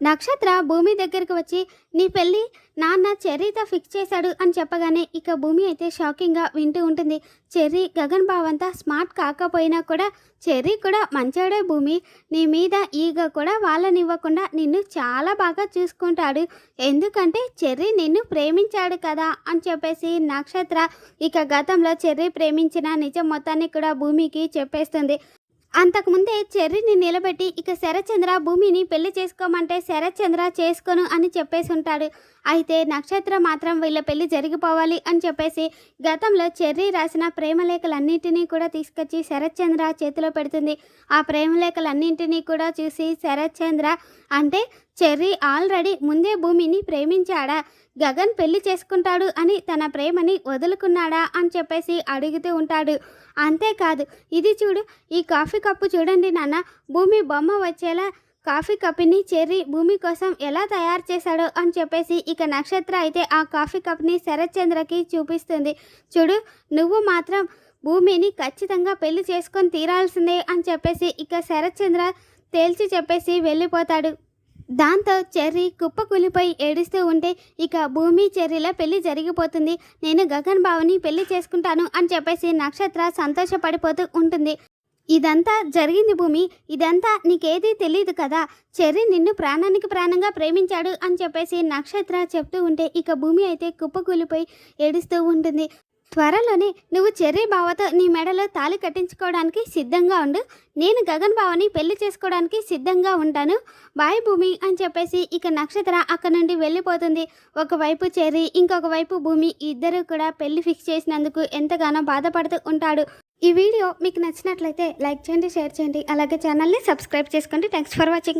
నక్షత్ర భూమి దగ్గరికి వచ్చి నీ పెళ్ళి నాన్న చెర్రీతో ఫిక్స్ చేశాడు అని చెప్పగానే ఇక భూమి అయితే షాకింగ్గా వింటూ ఉంటుంది. చెర్రీ గగన్ బావంతా స్మార్ట్ కాకపోయినా కూడా చెర్రీ కూడా మంచోడే భూమి. నీ మీద ఈగ కూడా వాళ్ళనివ్వకుండా నిన్ను చాలా బాగా చూసుకుంటాడు. ఎందుకంటే చెర్రీ నిన్ను ప్రేమించాడు కదా అని చెప్పేసి నక్షత్ర ఇక గతంలో చెర్రీ ప్రేమించిన నిజం మొత్తాన్ని కూడా భూమికి చెప్పేస్తుంది. అంతకుముందే చెర్రిని నిలబెట్టి ఇక శరత్చంద్ర భూమిని పెళ్ళి చేసుకోమంటే శరత్చంద్ర చేసుకోను అని చెప్పేసి ఉంటాడు అయితే నక్షత్ర మాత్రం వీళ్ళ పెళ్ళి జరిగిపోవాలి అని చెప్పేసి గతంలో చెర్రీ రాసిన ప్రేమలేఖలన్నింటినీ కూడా తీసుకొచ్చి శరత్చంద్ర చేతిలో పెడుతుంది. ఆ ప్రేమలేఖలన్నింటినీ కూడా చూసి శరత్చంద్ర అంటే చెర్రీ ఆల్రెడీ ముందే భూమిని ప్రేమించాడా? గగన్ పెళ్ళి చేసుకుంటాడు అని తన ప్రేమని వదులుకున్నాడా అని చెప్పేసి అడుగుతూ ఉంటాడు. అంతేకాదు ఇది చూడు ఈ కాఫీ కప్పు చూడండి నాన్న. భూమి బొమ్మ వచ్చేలా కాఫీ కప్ని చెర్రీ భూమి కోసం ఎలా తయారు చేశాడో అని చెప్పేసి ఇక నక్షత్ర అయితే ఆ కాఫీ కప్ని శరత్చంద్రకి చూపిస్తుంది. చూడు నువ్వు మాత్రం భూమిని ఖచ్చితంగా పెళ్ళి చేసుకొని తీరాల్సిందే అని చెప్పేసి ఇక శరత్చంద్ర తేల్చి చెప్పేసి వెళ్ళిపోతాడు. దాంతో చెర్రీ కుప్పకూలిపోయి ఏడుస్తూ ఉంటే ఇక భూమి చెర్రీలో పెళ్ళి జరిగిపోతుంది. నేను గగన్ బావుని పెళ్ళి చేసుకుంటాను అని చెప్పేసి నక్షత్ర సంతోషపడిపోతూ ఉంటుంది. ఇదంతా జరిగింది భూమి. ఇదంతా నీకేదీ తెలియదు కదా? చెర్రీ నిన్ను ప్రాణానికి ప్రాణంగా ప్రేమించాడు అని చెప్పేసి నక్షత్ర చెప్తూ ఉంటే ఇక భూమి అయితే కుప్పకూలిపోయి ఏడుస్తూ ఉంటుంది. త్వరలోనే నువ్వు చెర్రీ బావతో నీ మెడలో తాళి కట్టించుకోవడానికి సిద్ధంగా ఉండు. నేను గగన్ బావని పెళ్ళి చేసుకోవడానికి సిద్ధంగా ఉంటాను. బాయ్ భూమి అని చెప్పేసి ఇక నక్షత్ర అక్కడ నుండి వెళ్ళిపోతుంది. ఒకవైపు చెర్రీ ఇంకొక వైపు భూమి ఇద్దరు కూడా పెళ్ళి ఫిక్స్ చేసినందుకు ఎంతగానో బాధపడుతూ ఉంటాడు. ఈ వీడియో మీకు నచ్చినట్లయితే లైక్ చేయండి షేర్ చేయండి. అలాగే ఛానల్ని సబ్స్క్రైబ్ చేసుకోండి థ్యాంక్స్ ఫర్ వాచింగ్.